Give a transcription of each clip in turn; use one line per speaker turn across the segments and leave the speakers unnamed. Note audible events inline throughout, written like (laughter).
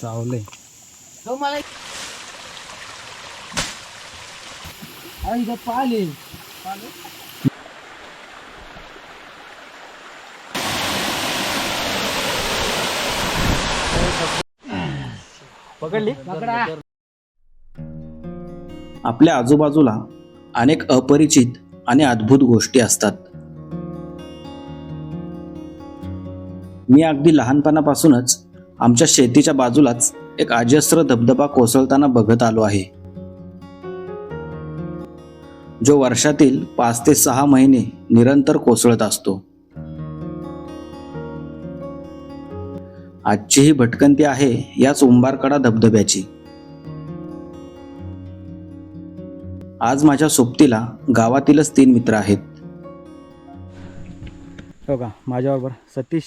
सावले.
तो मला अरे इथं पाले
पकडली?
पकडा.
आपल्या आजूबाजूला अनेक अपरिचित आणि अद्भुत गोष्टी असतात. मी अगदी लहानपणापासूनच आमच्या शेतीच्या बाजूलाच एक अजस्र धबधबा कोसळताना बघत आलो आहे. जो वर्षातील पाच ते सहा महिने निरंतर कोसळत असतो. आजची ही भटकंती आहे याच उंबारकडा धबधब्याची. आज माझ्या सोबतीला गावातीलच तीन मित्र आहेत.
हो का? माझ्याबरोबर सतीश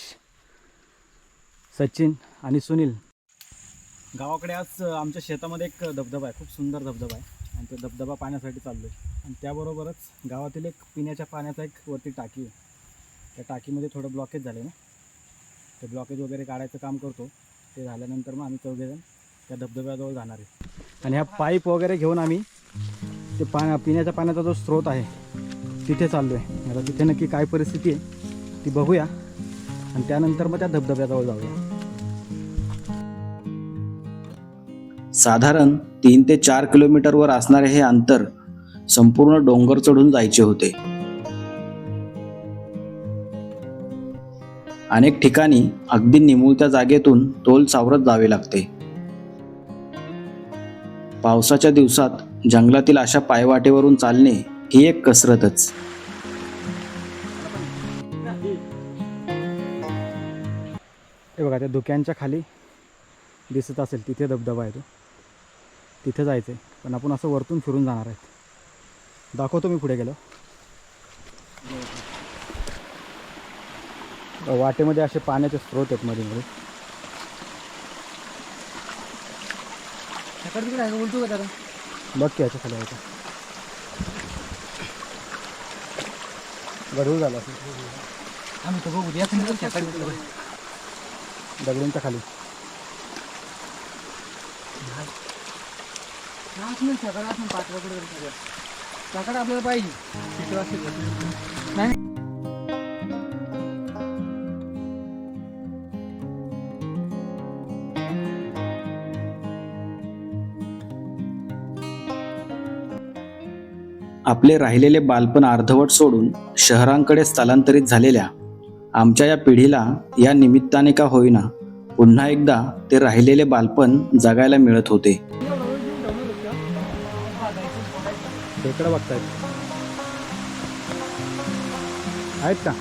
सचिन आणि सुनील. गावाकडे आज आमच्या शेतामध्ये एक धबधबा आहे. खूप सुंदर धबधबा आहे. आणि तो धबधबा पाण्यासाठी चाललो आहे. आणि त्याबरोबरच गावातील एक पिण्याच्या पाण्याचा एक वरती टाकी आहे. त्या टाकीमध्ये थोडं ब्लॉकेज झालं ना. ते ब्लॉकेज वगैरे काढायचं काम करतो. ते झाल्यानंतर मग आम्ही चौघेजण त्या धबधब्याजवळ जाणार आहे. आणि ह्या पाईप वगैरे घेऊन आम्ही ते पा पिण्याच्या पाण्याचा जो स्रोत आहे तिथे चाललो आहे. आता तिथे नक्की काय परिस्थिती आहे ती बघूया. आणि त्यानंतर मग त्या धबधब्याजवळ जाऊया.
साधारण तीन ते चार किलोमीटरवर असणारे हे अंतर संपूर्ण डोंगर चढून जायचे होते. अनेक ठिकाणी अगदी निमुळत्या जागेतून तोल सावरत जावे लागते. पावसाच्या दिवसात जंगलातील अशा पायवाटेवरून चालणे ही एक कसरतच.
हे बघा त्या धुक्यांच्या खाली दिसत असेल तिथे धबधबा आहे तो. तिथे जायचं आहे पण आपण असं वरतून फिरून जाणार आहेत. दाखवतो मी पुढे गेलो. वाटेमध्ये असे पाण्याचे स्रोत आहेत मध्ये मध्ये
तिकडे आहे का? बोलतो का दादा?
बघ की याच्या खाली आहे का. गढूळ झाला असेल.
आम्ही तो बघू या तुम्ही सकाळी तिकडे
दगडींच्या खाली.
सकाळ पाच सगळं. सकाळ आपल्याला पाहिजे. नाही.
आपले राहिलेले बालपण अर्धवट सोडून शहरांकडे स्थलांतरित झालेल्या आमच्या या पिढीला या निमित्ताने का होईना पुन्हा एकदा ते राहिलेले बालपण जगायला मिळत होते.
खेकडं बघतायत. आहेत का?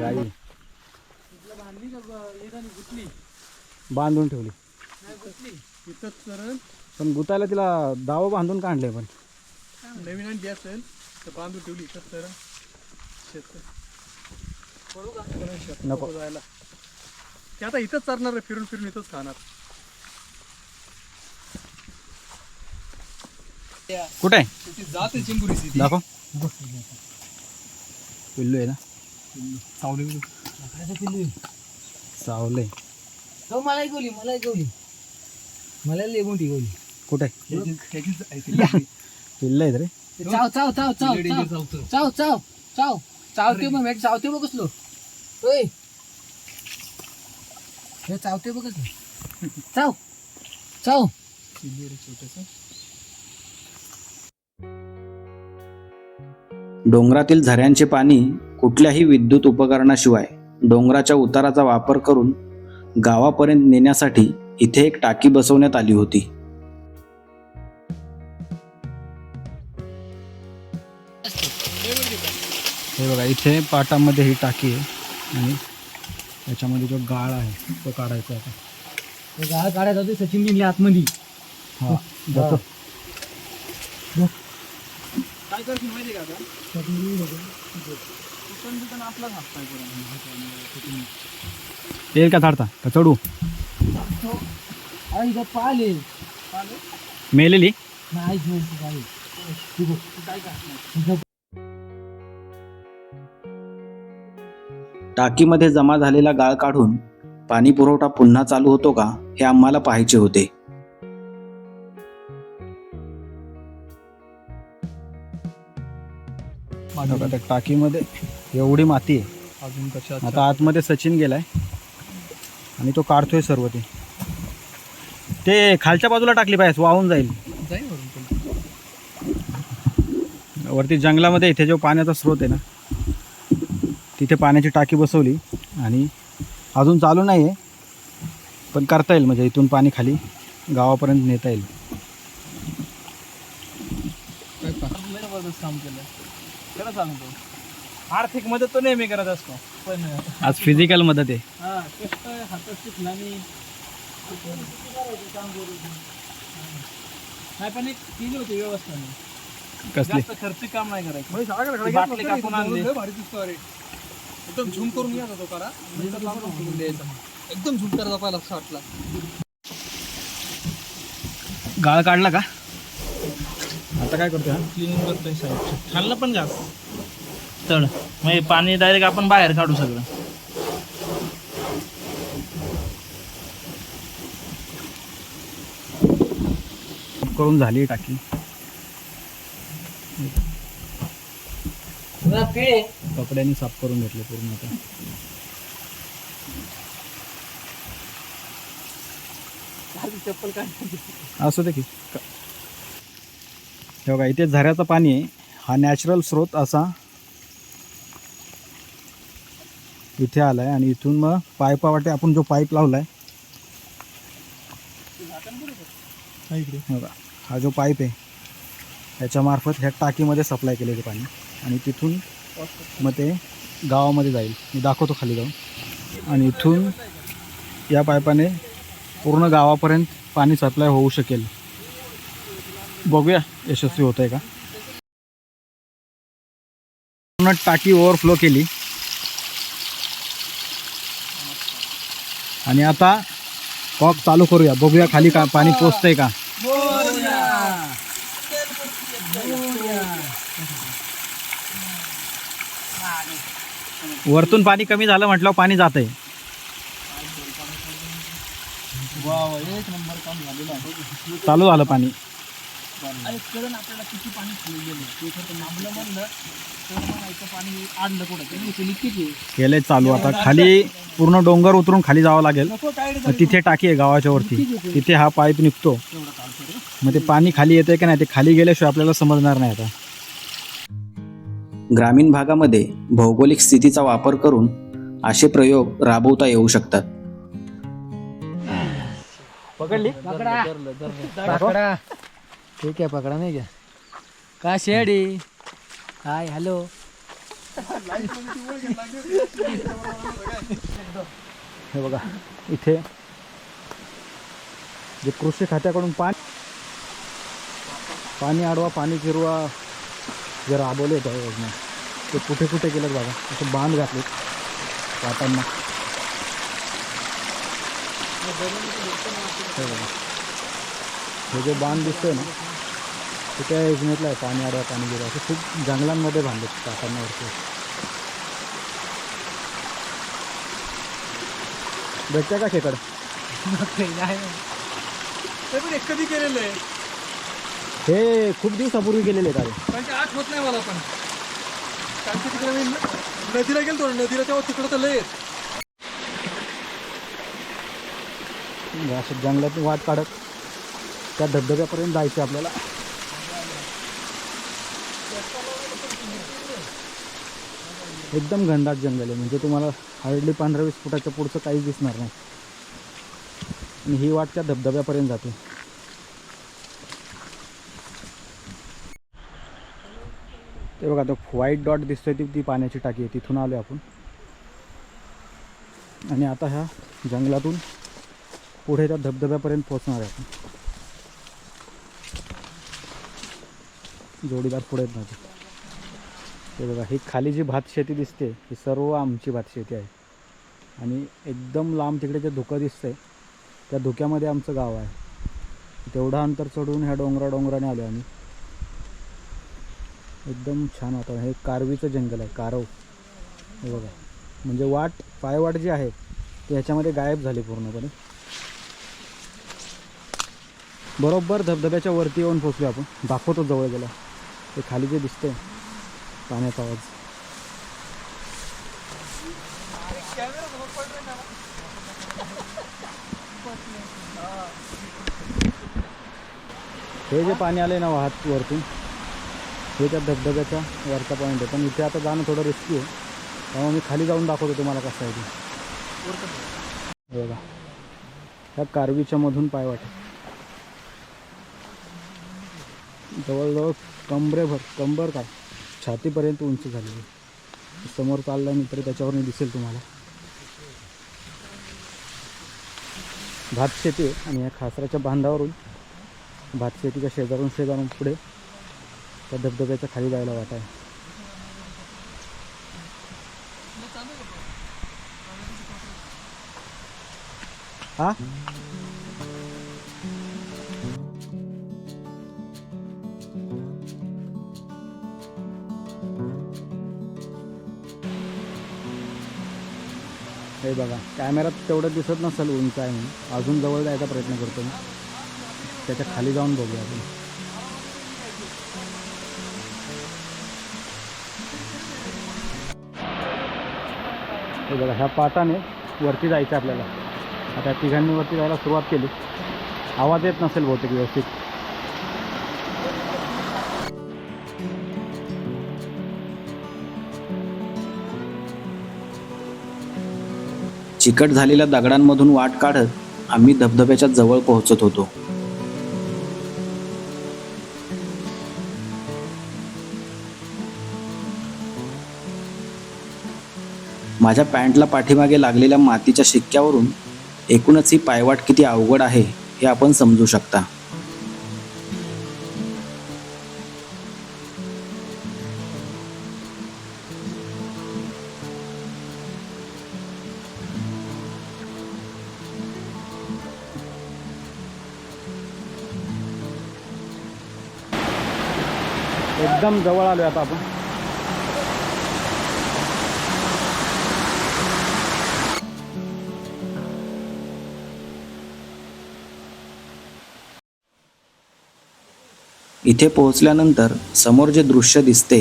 गाई. बांधून ठेवली. पण गुतायला तिला दावा बांधून काढले पण.
नवीन आणि असेल तर बांधून ठेवली तर तर शेत
नको.
जायला ते आता इथंच चालणार आहे फिरून फिरून इथंच खाणार.
कुठे? आहे
ती
दाखव. पिल्लू आहे ना?
चावली
चाव
चावलंय मला गोली मला गोली. मला लेबून ती गोली.
कुठे? आहे? आहेत रे.
चाव चाव चाव चाव चाव. चाव चाव चाव. चावते मग चावते मग कसलो? ओय. हे चावते बघ चाव. चाव.
डोंगरातील झऱ्यांचे पाणी कुठल्याही विद्युत उपकरणाशिवाय डोंगराच्या उताराचा वापर करून गावापर्यंत नेण्यासाठी इथे एक टाकी बसवण्यात आली होती.
हे बघा इथे पाटामध्ये ही टाकी आहे आणि त्याच्यामध्ये जो गाळ आहे तो काढायचा आता.
गाळ काढायचा सचिन दिली आतमध्ये.
हा जातो
काय माहिती का
तेल का थाडता का चढू?
अरे पाले.
मेलेली?
नाही काय
टाकीमध्ये जमा झालेला गाळ काढून पाणी पुरवठा पुन्हा चालू होतो का हे आम्हाला पाहायचे होते.
टाकीमध्ये एवढी माती आहे.
अजून कशा
आता आतमध्ये सचिन गेलाय. आणि तो काढतोय सर्व ते. ते खालच्या बाजूला टाकली पाहिजे वाहून जाईल. वरती जंगलामध्ये इथे जो पाण्याचा स्रोत आहे ना तिथे पाण्याची टाकी बसवली आणि अजून चालू नाही आहे पण करता येईल म्हणजे इथून पाणी खाली गावापर्यंत नेता येईल.
काय पा जबरदस्त काम केलं खरं सांगतो आर्थिक मदत तो नेहमी करत असतो. पण
आज फिजिकल मदत आहे.
हा कष्ट हातात शिकल्याने नाही पण एक केली होती व्यवस्था नाही
कसली
खर्चिक काम नाही करायचं. एकदम झूम करून घ्या तो करा. नंतर सोडून द्यायचा एकदम झूम करायचा पहिला शॉटला
गाळ काढला का? आता काय करतोय हा?
क्लिनिंग करतोय साईड खाल्लं पण जास्त. तळ म्हणजे पाणी डायरेक्ट आपण बाहेर काढू सगळं.
करून झाली टाकी. कपड्यांनी साफ करून घेतले पूर्ण आता.
चप्पल काय
असू दे की. हे बघा इथे झऱ्याचं पाणी आहे. हा नॅचरल स्रोत असा इथे आलाय आणि इथून मग पाईपावाटे आपण जो पाईप लावलाय.
इकडे.
हे बघा हा जो पाईप आहे ह्याच्यामार्फत ह्या टाकीमध्ये सप्लाय केलेले पाणी. आणि तिथून मग ते गावामध्ये जाईल. मी दाखवतो खाली जाऊन. आणि इथून या पाईपाने पूर्ण गावापर्यंत पाणी सप्लाय होऊ शकेल. बघूया यशस्वी होत आहे का? पूर्ण टाकी ओव्हरफ्लो केली. आणि आता कॉक चालू करूया. बघूया खाली का पाणी पोचतंय का? वरतून पाणी कमी झालं म्हटल्यावर पाणी जात आहे. चालू झालं पाणी.
आपल्याला किती पाणी
केलंय चालू आता. खाली पूर्ण डोंगर उतरून खाली जावं लागेल. मग तिथे टाकी आहे गावाच्या वरती. तिथे हा पाईप निघतो. मग ते पाणी खाली येते का नाही ते खाली गेल्याशिवाय आपल्याला समजणार नाही आता.
ग्रामीण भागामध्ये भौगोलिक स्थितीचा वापर करून असे प्रयोग राबवता येऊ शकतात.
पकडली?
पकडा. पकडा. ठीक आहे पकडा नाही घ्या का शेडी? Hi hello.
हे बघा इथे जे कृषी खात्याकडून पाणी पाणी अडवा पाणी फिरवा जे राबवले त्या योजना ते कुठे कुठे गेलेत बघा. असं बाँध घातले. वाटांना हे जे बाँध दिसतोय ना, ते त्या योजनेतलं आहे. पाणी अडवा पाणी गिरवा असं खूप जंगलांमध्ये बांधले टाकांवरती भेटतं का (laughs)
पण एक कधी केलेलं आहे.
हे खूप दिवसापूर्वी गेलेले आहेत अरे
कारण की आठवत नाही मला पण. कारण की तिकडे मी न- नदीला गेलो नदीला तेव्हा तिकडं तर लय.
म्हणजे असं जंगलातून वाट काढत त्या धबधब्यापर्यंत जायचं आपल्याला. एकदम घनदाट जंगल आहे म्हणजे तुम्हाला हार्डली पंधरा वीस फुटाच्या पुढचं काहीच दिसणार नाही. आणि ही वाट त्या धबधब्यापर्यंत जाते. ते बघा तो व्हाईट डॉट दिसतोय ती ती पाण्याची टाकी आहे. तिथून आलो आपण. आणि आता ह्या जंगलातून पुढे त्या धबधब्यापर्यंत पोहोचणार आहे आपण. जोडीदार पुढे आहेत ते. बघा ही खाली जी भात शेती दिसते ही सर्व आमची भात शेती आहे. आणि एकदम लांब तिकडे जे धुकं दिसतंय त्या धुक्यामध्ये आमचं गाव आहे. तेवढं अंतर चढून ह्या डोंगरा डोंगराने आलो आम्ही. एकदम छान वातावरण हे कारवीचं जंगल आहे कारव. हे बघा. म्हणजे वाट पायवाट जी आहे ती ह्याच्यामध्ये गायब झाली पूर्णपणे. बरोबर धबधब्याच्या वरती येऊन पोचलो आपण. दाखवतो जवळ गेला. ते खाली जे दिसतंय पाण्याचा आवाज. हे जे पाणी आलंय ना वाहत वरतून हे त्या धबधब्याचा वरचा पॉईंट आहे. पण इथे आता जाणं थोडं रिस्की आहे. त्यामुळे मी खाली जाऊन दाखवतो तुम्हाला कसं आहे ते. बघा. ह्या कारवीच्या मधून पाय वाटत जवळजवळ कंबरेभर कंबर काय छातीपर्यंत उंच झालेली आहे. समोर चालल्यानंतर त्याच्यावरून दिसेल तुम्हाला. भात शेती आणि या खासराच्या बांधावरून भात शेतीच्या शेजारून शेजारून पुढे त्या धबधब्याच्या खाली जायला वाट आहे. हा? हे बघा कॅमेरात तेवढं दिसत नसेल उंच आहे म्हणून. अजून जवळ जायचा प्रयत्न करतो मी. त्याच्याखाली जाऊन बघूया आपण. हे बघा ह्या पाटाने वरती जायचं आपल्याला. आता तिघांनी वरती जायला सुरुवात केली. आवाज येत नसेल बहुतेक व्यवस्थित.
चिकट झालेल्या दगडांमधून वाट काढत आम्ही धबधब्याच्या जवळ पोहोचत होतो. माझ्या पॅन्टला पाठीमागे लागलेल्या मातीच्या शिक्क्यावरून एकूणच ही पायवाट किती अवघड आहे हे आपण समजू शकता.
एकदम जवळ आलो आता आपण.
इथे पोहोचल्यानंतर समोर जे दृश्य दिसते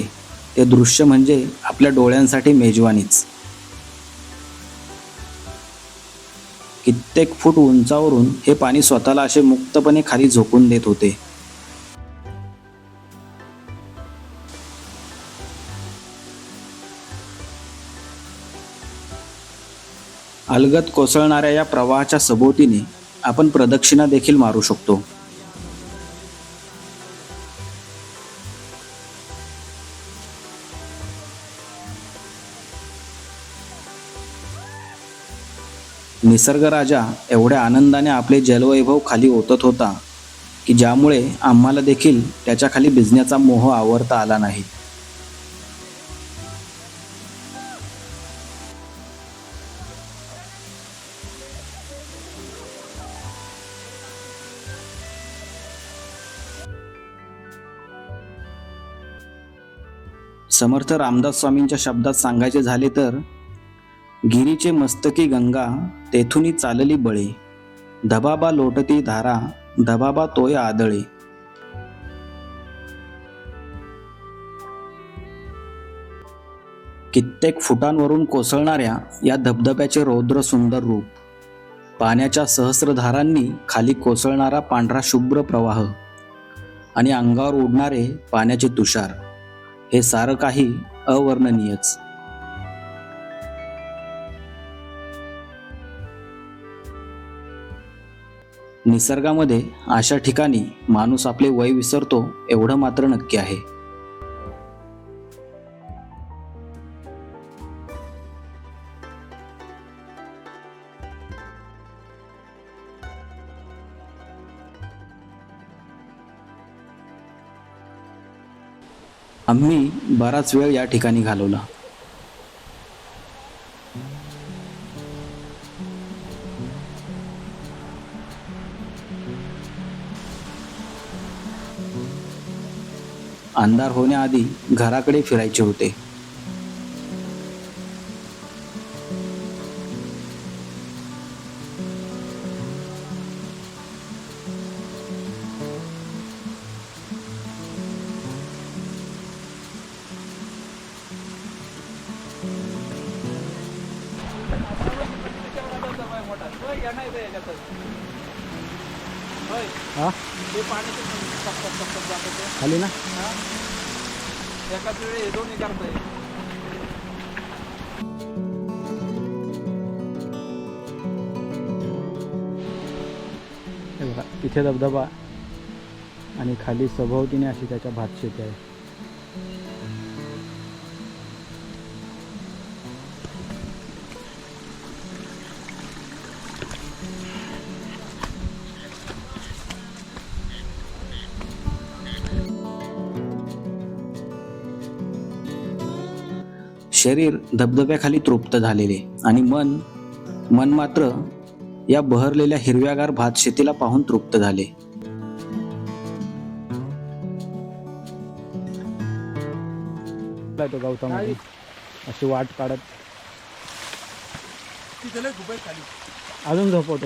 ते दृश्य म्हणजे आपल्या डोळ्यांसाठी मेजवानीच. कित्येक फूट उंचावरून हे पाणी स्वतःला असे मुक्तपणे खाली झोकून देत होते. अलगत कोसळणाऱ्या या प्रवाहाच्या सभोवतीने आपण प्रदक्षिणा देखील मारू शकतो. निसर्ग राजा एवढ्या आनंदाने आपले जलवैभव खाली ओतत होता की ज्यामुळे आम्हाला देखील त्याच्याखाली भिजण्याचा मोह आवरता आला नाही. समर्थ रामदास स्वामींच्या शब्दात सांगायचे झाले तर गिरीचे मस्तकी गंगा तेथुनी चालली बळे. धबाबा लोटती धारा धबाबा तोय आदळे. कित्येक फुटांवरून कोसळणाऱ्या या धबधब्याचे रौद्र सुंदर रूप. पाण्याच्या सहस्रधारांनी खाली कोसळणारा पांढरा शुभ्र प्रवाह. आणि अंगावर उडणारे पाण्याचे तुषार. हे सारं काही अवर्णनीयच. निसर्गामध्ये अशा ठिकाणी माणूस आपले वय विसरतो एवढं मात्र नक्की आहे. आम्ही बराच वेळ या ठिकाणी घालवला. अंधार होण्याआधी घराकडे फिरायचे होते.
हा?
टपकत टपकत जातं ते.
खाली ना
हा? एकाच वेळी हे दोन्ही करता येईल
हे बघा तिथे धबधबा आणि खाली सभोवतीने अशी त्याच्या भात शेती आहे
शरीर धबधब्याखाली तृप्त झालेले आणि मन मन मात्र या बहरलेल्या हिरव्यागार भात शेतीला पाहून तृप्त झाले.
तो गवतामध्ये. अशी वाट काढत.
तिथे लय खूप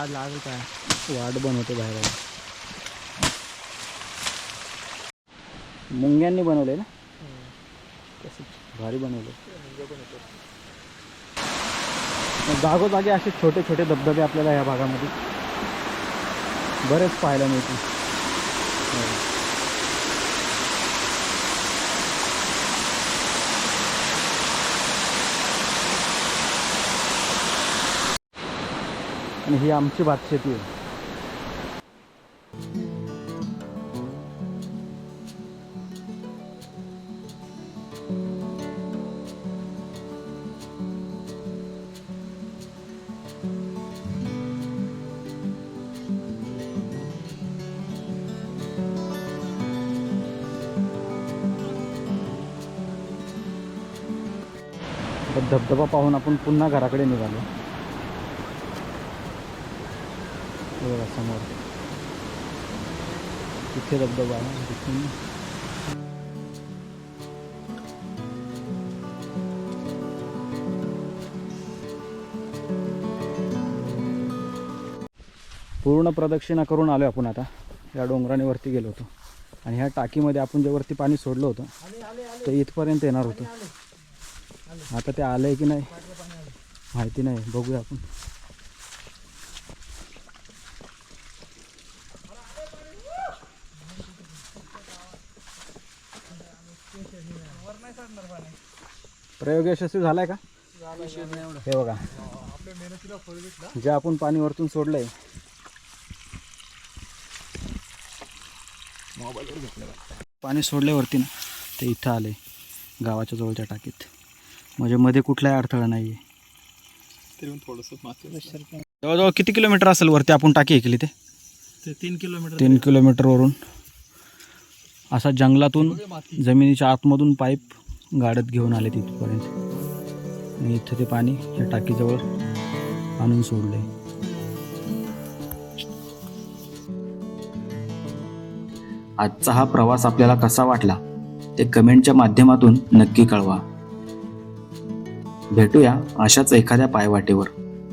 है। वार्ड
काय भाई
वाट बनवते बाहेर मुंग्यांनी बनवले ना भारी बनवले जागोजागी असे छोटे छोटे धबधबे आपल्याला या भागामध्ये बरेच पाहायला मिळतील. ही आमची भात शेती आहे. धबधबा पाहून आपण पुन्हा घराकडे निघालो. हे बघा समोर. तिथे धबधबा आहे तिथून पूर्ण प्रदक्षिणा करून आलो आपण आता. या डोंगराने वरती गेलो होतो. आणि ह्या टाकीमध्ये आपण जे वरती पाणी सोडलं होतं ते इथपर्यंत येणार होतं. आता ते आलंय की नाही माहिती नाही. बघूया आपण. प्रयोग यशस्वी झालाय का? हे बघा. जे आपण पाणी वरतून सोडलंय. पाणी सोडल्यावरती ना ते इथं आले गावाच्या जवळच्या टाकीत. म्हणजे मध्ये कुठलाही अडथळा नाही आहे
तरी थोडस माती
जवळजवळ किती किलोमीटर असेल वरती आपण टाकी केली ते
ते तीन किलोमीटर.
तीन किलोमीटरवरून असा जंगलातून जमिनीच्या आतमधून पाईप गाडत घेऊन आले तिथपर्यंत आणि इथं ते पाणी या टाकीजवळ आणून सोडले
आजचा हा प्रवास आपल्याला कसा वाटला ते कमेंटच्या माध्यमातून नक्की कळवा. भेटूया अशाच एखाद्या पायवाटेवर.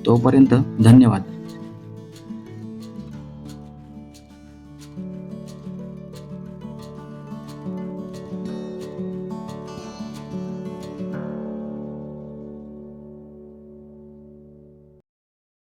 तोपर्यंत धन्यवाद.